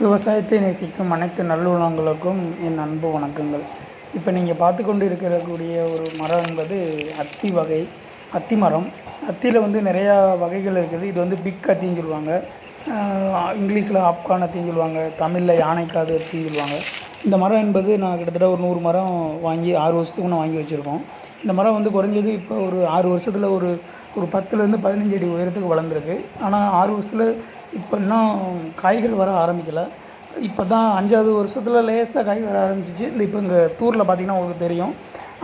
விவசாயத்தை நேசிக்கும் அனைத்து நல்லுணங்களுக்கும் என் அன்பு வணக்கங்கள். இப்போ நீங்கள் பார்த்து கொண்டு இருக்கக்கூடிய ஒரு மரம் என்பது அத்தி வகை அத்தி மரம். அத்தியில் வந்து நிறையா வகைகள் இருக்குது. இது வந்து பிக் அத்தின்னு சொல்லுவாங்க. இங்கிலீஷில் ஆப்கான் அத்தின்னு சொல்லுவாங்க. தமிழில் யானைக்காது அத்தின்னு சொல்லுவாங்க. இந்த மரம் என்பது நான் கிட்டத்தட்ட ஒரு நூறு மரம் வாங்கி ஆறு வருஷத்துக்கு முன்னே வாங்கி வச்சுருக்கோம். இந்த மரம் வந்து குறைஞ்சது இப்போ ஒரு ஆறு வருஷத்தில் ஒரு ஒரு பத்துலேருந்து பதினஞ்சு அடி உயரத்துக்கு வளர்ந்துருக்கு. ஆனால் ஆறு வருஷத்தில் இப்போ இன்னும் காய்கள் வர ஆரம்பிக்கலை. இப்போ தான் அஞ்சாவது வருஷத்தில் லேசாக காய் வர ஆரம்பிச்சிச்சு. இந்த இப்போ இங்கே தூரில் பார்த்தீங்கன்னா உங்களுக்கு தெரியும்.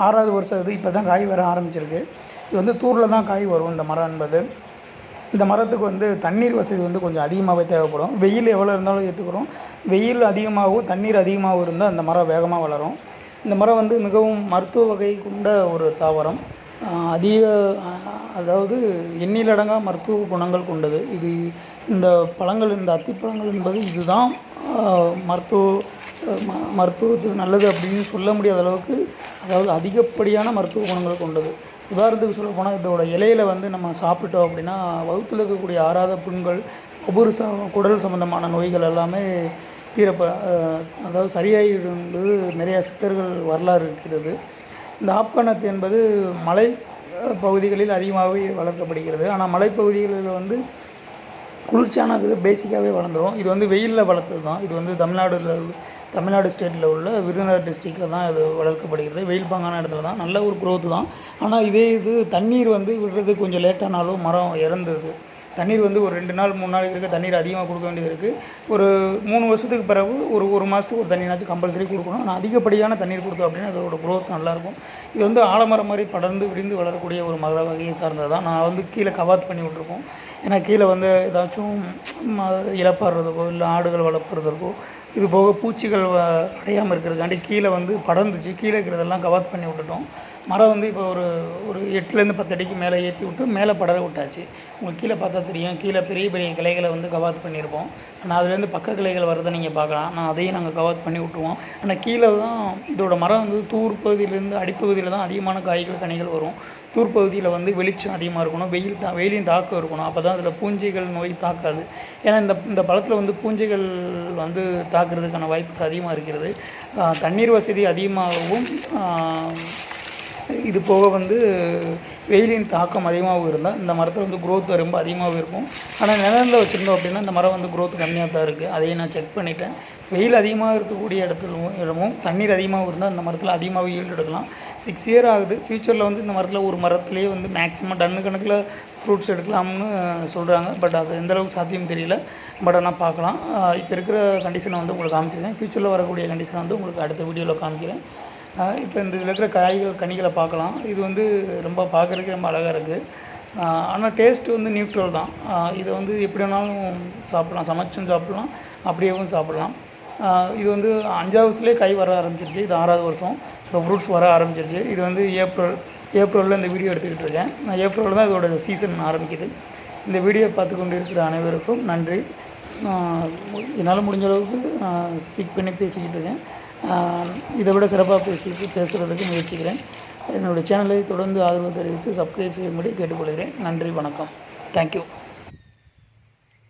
ஆறாவது வருஷம் இது இப்போ தான் காய் வர ஆரம்பிச்சிருக்கு. இது வந்து தூரில் தான் காய் வரும் இந்த மரம் என்பது. இந்த மரத்துக்கு வந்து தண்ணீர் வசதி வந்து கொஞ்சம் அதிகமாகவே தேவைப்படும். வெயில் எவ்வளோ இருந்தாலும் ஏற்றுக்கிறோம் வெயில் அதிகமாகவும் தண்ணீர் அதிகமாகவும் இருந்தால் இந்த மரம் வேகமாக வளரும். இந்த மரம் வந்து மிகவும் மருத்துவ வகை கொண்ட ஒரு தாவரம். அதிக அதாவது எண்ணிலடங்கா மருத்துவ குணங்கள் கொண்டது. இது இந்த பழங்கள் இந்த அத்திப்பழங்கள் என்பது இதுதான் மருத்துவ ம- மருத்துவத்துக்கு நல்லது அப்படின்னு சொல்ல முடியாத அளவுக்கு அதாவது அதிகப்படியான மருத்துவ குணங்கள் கொண்டது. உதாரணத்துக்கு சொல்ல போனால் இதோட இலையில வந்து நம்ம சாப்பிட்டோம் அப்படின்னா வகுத்தில் இருக்கக்கூடிய ஆறாத புண்கள் ஒவ்வொரு ச குடல் சம்மந்தமான நோய்கள் எல்லாமே தீரப்ப அதாவது சரியாயிடுங்கிறது நிறைய சித்தர்கள் வரலாறு இருக்கிறது. இந்த ஆப்கானத்து என்பது மலை பகுதிகளில் அதிகமாகவே வளர்க்கப்படுகிறது. ஆனால் மலைப்பகுதிகளில் வந்து குளிர்ச்சியான இது பேசிக்காகவே வளர்ந்துரும். இது வந்து வெயிலில் வளர்த்தது தான். இது வந்து தமிழ்நாடுல தமிழ்நாடு ஸ்டேட்டில் உள்ள விருதுநகர் டிஸ்ட்ரிக்டில் தான் இது வளர்க்கப்படுகிறது. வெயில் பாங்கான இடத்துல தான். நல்ல ஒரு குரோத்து தான். ஆனால் இதே இது தண்ணீர் வந்து விடுறது கொஞ்சம் லேட்டானாலும் மரம் இறந்துருது. தண்ணீர் வந்து ஒரு ரெண்டு நாள் மூணு நாளைக்கு இருக்க தண்ணீர் அதிகமாக கொடுக்க வேண்டியது இருக்குது ஒரு மூணு வருஷத்துக்கு பிறகு ஒரு ஒரு மாதத்துக்கு ஒரு தண்ணினாச்சும் கம்பல்சரி கொடுக்கணும். ஆனால் அதிகப்படியான தண்ணீர் கொடுத்தோம் அப்படின்னா அதோட க்ரோத் நல்லாயிருக்கும். இது வந்து ஆலமரம் மாதிரி படர்ந்து விரிந்து வளரக்கூடிய ஒரு மர வகையை சார்ந்தது தான் நான் வந்து கீழே கவாத் பண்ணி விட்ருக்கோம் ஏன்னா கீழே வந்து ஏதாச்சும் ம இழப்பாடுறதுக்கோ இல்லை ஆடுகள் வளர்ப்புறதுக்கோ இது போக பூச்சிகள் வ- அடையாமல் இருக்கிறதுக்காண்டி கீழே வந்து படர்ந்துச்சு. கீழே இருக்கிறதெல்லாம் கவாத் பண்ணி விட்டுட்டோம். மரம் வந்து இப்போ ஒரு ஒரு எட்டுலேருந்து பத்து அடிக்கு மேலே ஏற்றி விட்டு மேலே படர விட்டாச்சு. உங்களுக்கு கீழே பார்த்தா தெரியும். கீழே பெரிய பெரிய கிளைகளை வந்து கவாத் பண்ணியிருப்போம். ஆனால் அதுலேருந்து பக்க கிளைகள் வரதை நீங்கள் பார்க்கலாம். ஆனால் அதையும் நாங்கள் கவாத் பண்ணி விட்ருவோம் ஆனால் கீழே தான் இதோட மரம் வந்து தூர் பகுதியிலேருந்து அடிப்பகுதியில் தான் அதிகமான காய்கள் கனிகள் வரும். தூர் பகுதியில் வந்து வெளிச்சம் அதிகமாக இருக்கணும். வெயில் தா வெயிலின் தாக்கம் இருக்கணும். அப்போ தான் அதில் பூஞ்சைகள் நோய் தாக்காது. ஏன்னா இந்த இந்த பழத்தில் வந்து பூஞ்சைகள் வந்து தாக்குறதுக்கான வாய்ப்பு அதிகமாக இருக்கிறது. தண்ணீர் வசதி அதிகமாகவும் இது போக வந்து வெயிலின் தாக்கம் அதிகமாகவும் இருந்தால் இந்த மரத்தில் வந்து க்ரோத் ரொம்ப அதிகமாகவும் இருக்கும். ஆனால் நிழலில் வச்சுருந்தோம் அப்படின்னா இந்த மரம் வந்து க்ரோத் கம்மியாக தான் இருக்குது. அதையும் நான் செக் பண்ணிட்டேன். வெயில் அதிகமாக இருக்கக்கூடிய இடத்துலவும் இடமும் தண்ணீர் அதிகமாக இருந்தால் இந்த மரத்தில் அதிகமாக ஈல்டு எடுக்கலாம். சிக்ஸ் இயர் ஆகுது. ஃப்யூச்சரில் வந்து இந்த மரத்தில் ஒரு மரத்துலேயே வந்து மேக்ஸிமம் டன்னு கணக்கில் ஃப்ரூட்ஸ் எடுக்கலாம்னு சொல்கிறாங்க பட் அது எந்தளவுக்கு சாத்தியம் தெரியல. பட் ஆனால் பார்க்கலாம். இப்போ இருக்கிற கண்டிஷனை வந்து உங்களுக்கு காமிச்சிருக்கேன். ஃப்யூச்சரில் வரக்கூடிய கண்டிஷனை வந்து உங்களுக்கு அடுத்த வீடியோவில் காமிக்கிறேன். இப்போ இந்த இதில் இருக்கிற காய்கள் கனிகளை பார்க்கலாம். இது வந்து ரொம்ப பார்க்குறதுக்கு ரொம்ப அழகாக இருக்குது ஆனால் டேஸ்ட் வந்து நியூட்ரல் தான். இதை வந்து எப்படி வேணாலும் சாப்பிட்லாம். சமைச்சும் சாப்பிட்லாம். அப்படியேவும் சாப்பிட்லாம். இது வந்து அஞ்சாவது வருஷத்துலேயே கை வர ஆரம்பிச்சிருச்சு. இது ஆறாவது வருஷம். இப்போ ஃப்ரூட்ஸ் வர ஆரம்பிச்சிருச்சு. இது வந்து ஏப்ரல் ஏப்ரலில் இந்த வீடியோ எடுத்துக்கிட்டு இருக்கேன். நான் ஏப்ரலில் தான் இதோட சீசன் ஆரம்பிக்குது. இந்த வீடியோ பார்த்து கொண்டு இருக்கிற அனைவருக்கும் நன்றி. என்னால் முடிஞ்ச அளவுக்கு ஸ்பீக் பண்ணி பேசிக்கிட்டு இருக்கேன். இதை விட சிறப்பாக பேசி பேசுகிறதுக்கு முயற்சிக்கிறேன். என்னுடைய சேனலை தொடர்ந்து ஆதரவு தெரிவித்து சப்ஸ்கிரைப் செய்யும்படி கேட்டுக்கொள்கிறேன். நன்றி வணக்கம். தேங்க்யூ